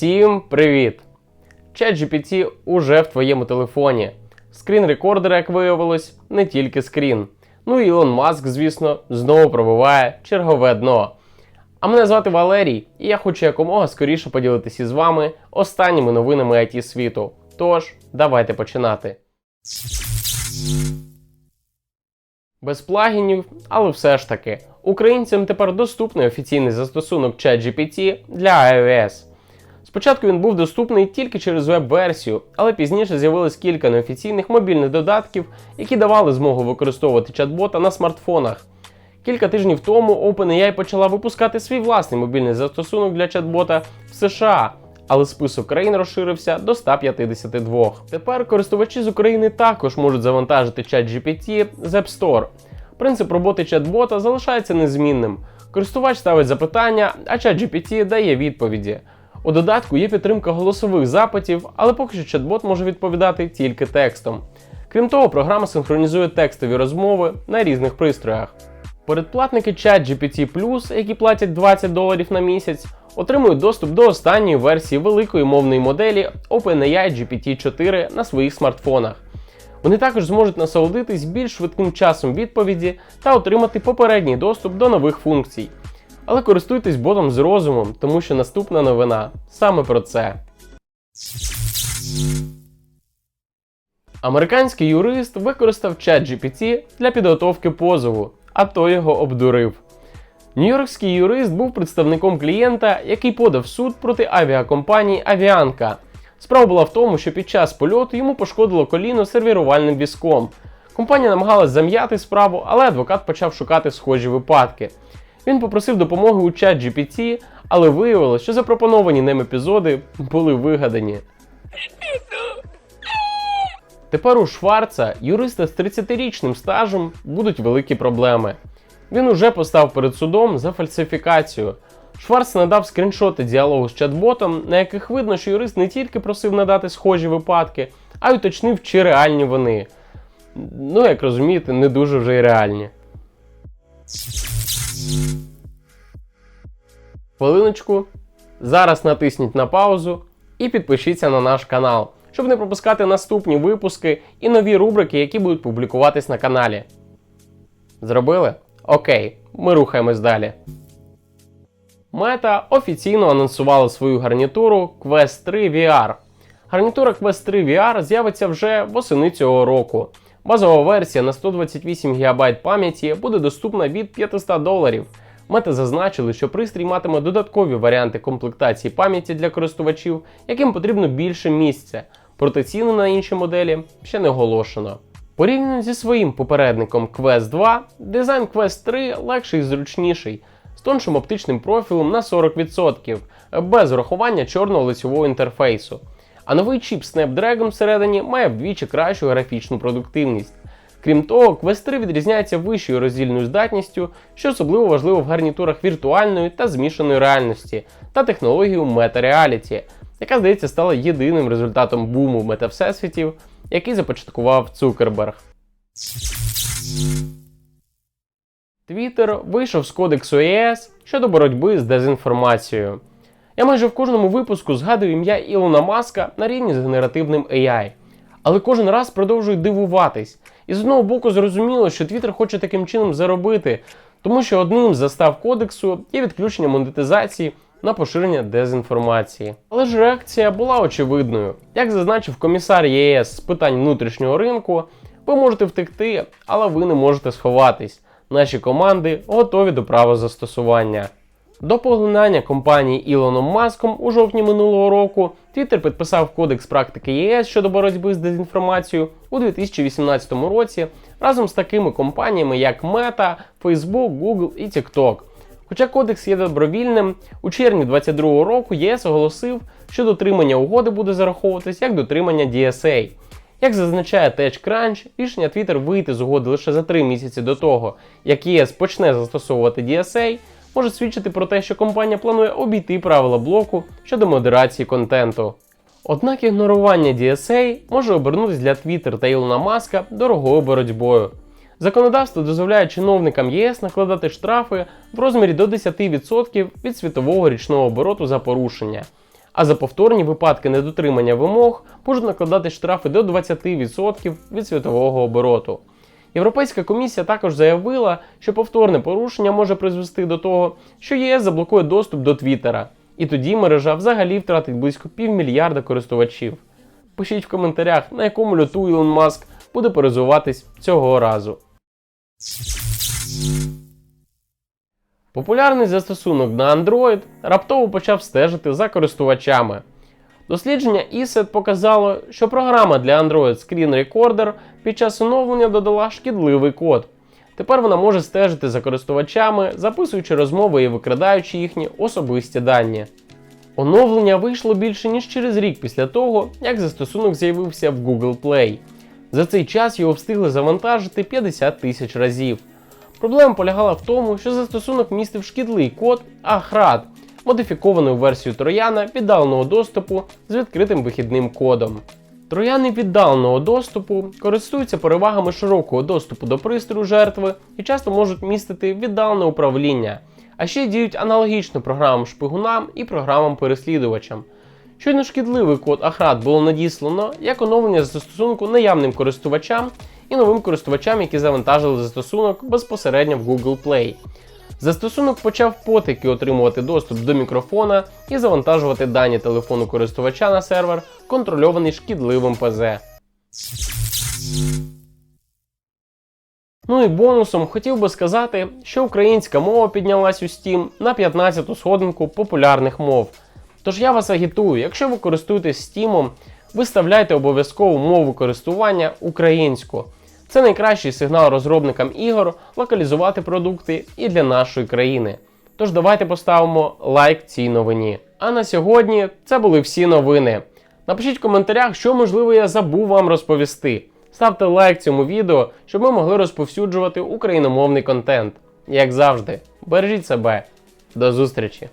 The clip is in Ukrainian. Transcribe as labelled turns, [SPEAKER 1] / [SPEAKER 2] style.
[SPEAKER 1] Всім привіт! ChatGPT уже в твоєму телефоні. Скрін рекордер, як виявилось, не тільки скрін. Ну і Ілон Маск, звісно, знову пробиває чергове дно. А мене звати Валерій, і я хочу якомога скоріше поділитися з вами останніми новинами IT світу. Тож, давайте починати. Без плагінів, але все ж таки, українцям тепер доступний офіційний застосунок ChatGPT для iOS. Спочатку він був доступний тільки через веб-версію, але пізніше з'явилось кілька неофіційних мобільних додатків, які давали змогу використовувати чат-бота на смартфонах. Кілька тижнів тому OpenAI почала випускати свій власний мобільний застосунок для чат-бота в США, але список країн розширився до 152. Тепер користувачі з України також можуть завантажити ChatGPT з App Store. Принцип роботи чат-бота залишається незмінним. Користувач ставить запитання, а ChatGPT дає відповіді. У додатку є підтримка голосових запитів, але поки що чат-бот може відповідати тільки текстом. Крім того, програма синхронізує текстові розмови на різних пристроях. Передплатники ChatGPT які платять 20 доларів на місяць, отримують доступ до останньої версії великої мовної моделі OpenAI GPT-4 на своїх смартфонах. Вони також зможуть насолодитись більш швидким часом відповіді та отримати попередній доступ до нових функцій. Але користуйтесь ботом з розумом, тому що наступна новина саме про це. Американський юрист використав ChatGPT для підготовки позову, а той його обдурив. Нью-Йоркський юрист був представником клієнта, який подав суд проти авіакомпанії Авіанка. Справа була в тому, що під час польоту йому пошкодило коліно сервірувальним візком. Компанія намагалась зам'яти справу, але адвокат почав шукати схожі випадки. Він попросив допомоги у чат GPT, але виявилось, що запропоновані ним епізоди були вигадані. Тепер у Шварца, юриста з 30-річним стажем, будуть великі проблеми. Він уже постав перед судом за фальсифікацію. Шварц надав скріншоти діалогу з чат-ботом, на яких видно, що юрист не тільки просив надати схожі випадки, а й уточнив, чи реальні вони. Ну, як розумієте, не дуже вже й реальні. Хвилиночку. Зараз натисніть на паузу і підпишіться на наш канал, щоб не пропускати наступні випуски і нові рубрики, які будуть публікуватись на каналі. Зробили? Окей, ми рухаємось далі. Мета офіційно анонсувала свою гарнітуру Quest 3 VR. Гарнітура Quest 3 VR з'явиться вже восени цього року. Базова версія на 128 ГБ пам'яті буде доступна від 500 доларів. Мета зазначили, що пристрій матиме додаткові варіанти комплектації пам'яті для користувачів, яким потрібно більше місця, проте ціни на інші моделі ще не оголошено. Порівняно зі своїм попередником Quest 2, дизайн Quest 3 легший і зручніший, з тоншим оптичним профілем на 40%, без урахування чорного лицевого інтерфейсу. А новий чіп Snapdragon всередині має вдвічі кращу графічну продуктивність. Крім того, Quest 3 відрізняється вищою роздільною здатністю, що особливо важливо в гарнітурах віртуальної та змішаної реальності та технологією Meta Reality, яка, здається, стала єдиним результатом буму метавсесвітів, який започаткував Цукерберг. Twitter вийшов з кодексу ЄС щодо боротьби з дезінформацією. Я майже в кожному випуску згадую ім'я Ілона Маска на рівні з генеративним AI. Але кожен раз продовжую дивуватись. І з одного боку зрозуміло, що Twitter хоче таким чином заробити, тому що одним з застав кодексу є відключення монетизації на поширення дезінформації. Але ж реакція була очевидною. Як зазначив комісар ЄС з питань внутрішнього ринку, ви можете втекти, але ви не можете сховатись. Наші команди готові до права застосування. До поглинання компанії Ілоном Маском у жовтні минулого року Twitter підписав Кодекс практики ЄС щодо боротьби з дезінформацією у 2018 році разом з такими компаніями, як Meta, Facebook, Google і TikTok. Хоча кодекс є добровільним, у червні 2022 року ЄС оголосив, що дотримання угоди буде зараховуватись як дотримання DSA. Як зазначає TechCrunch, рішення Twitter вийти з угоди лише за три місяці до того, як ЄС почне застосовувати DSA, може свідчити про те, що компанія планує обійти правила блоку щодо модерації контенту. Однак ігнорування DSA може обернутися для Twitter та Ілона Маска дорогою боротьбою. Законодавство дозволяє чиновникам ЄС накладати штрафи в розмірі до 10% від світового річного обороту за порушення. А за повторні випадки недотримання вимог можуть накладати штрафи до 20% від світового обороту. Європейська комісія також заявила, що повторне порушення може призвести до того, що ЄС заблокує доступ до Твіттера, і тоді мережа взагалі втратить близько півмільярда користувачів. Пишіть в коментарях, на якому льоту Ілон Маск буде перезуватись цього разу. Популярний застосунок на Android раптово почав стежити за користувачами. Дослідження ESET показало, що програма для Android Screen Recorder під час оновлення додала шкідливий код. Тепер вона може стежити за користувачами, записуючи розмови і викрадаючи їхні особисті дані. Оновлення вийшло більше ніж через рік після того, як застосунок з'явився в Google Play. За цей час його встигли завантажити 50 тисяч разів. Проблема полягала в тому, що застосунок містив шкідливий код AHRAD, модифіковану версію трояна віддаленого доступу з відкритим вихідним кодом. Трояни віддаленого доступу користуються перевагами широкого доступу до пристрою жертви і часто можуть містити віддалене управління, а ще діють аналогічно програмам шпигунам і програмам переслідувачам. Щойно шкідливий код Ахрад було надіслано як оновлення застосунку наявним користувачам і новим користувачам, які завантажили застосунок безпосередньо в Google Play. Застосунок почав потики отримувати доступ до мікрофона і завантажувати дані телефону користувача на сервер, контрольований шкідливим ПЗ. Ну і бонусом хотів би сказати, що українська мова піднялась у Steam на 15-ту сходинку популярних мов. Тож я вас агітую, якщо ви користуєтесь Steam, виставляйте обов'язково мову користування українську. Це найкращий сигнал розробникам ігор локалізувати продукти і для нашої країни. Тож давайте поставимо лайк цій новині. А на сьогодні це були всі новини. Напишіть в коментарях, що можливо я забув вам розповісти. Ставте лайк цьому відео, щоб ми могли розповсюджувати україномовний контент. Як завжди, бережіть себе. До зустрічі!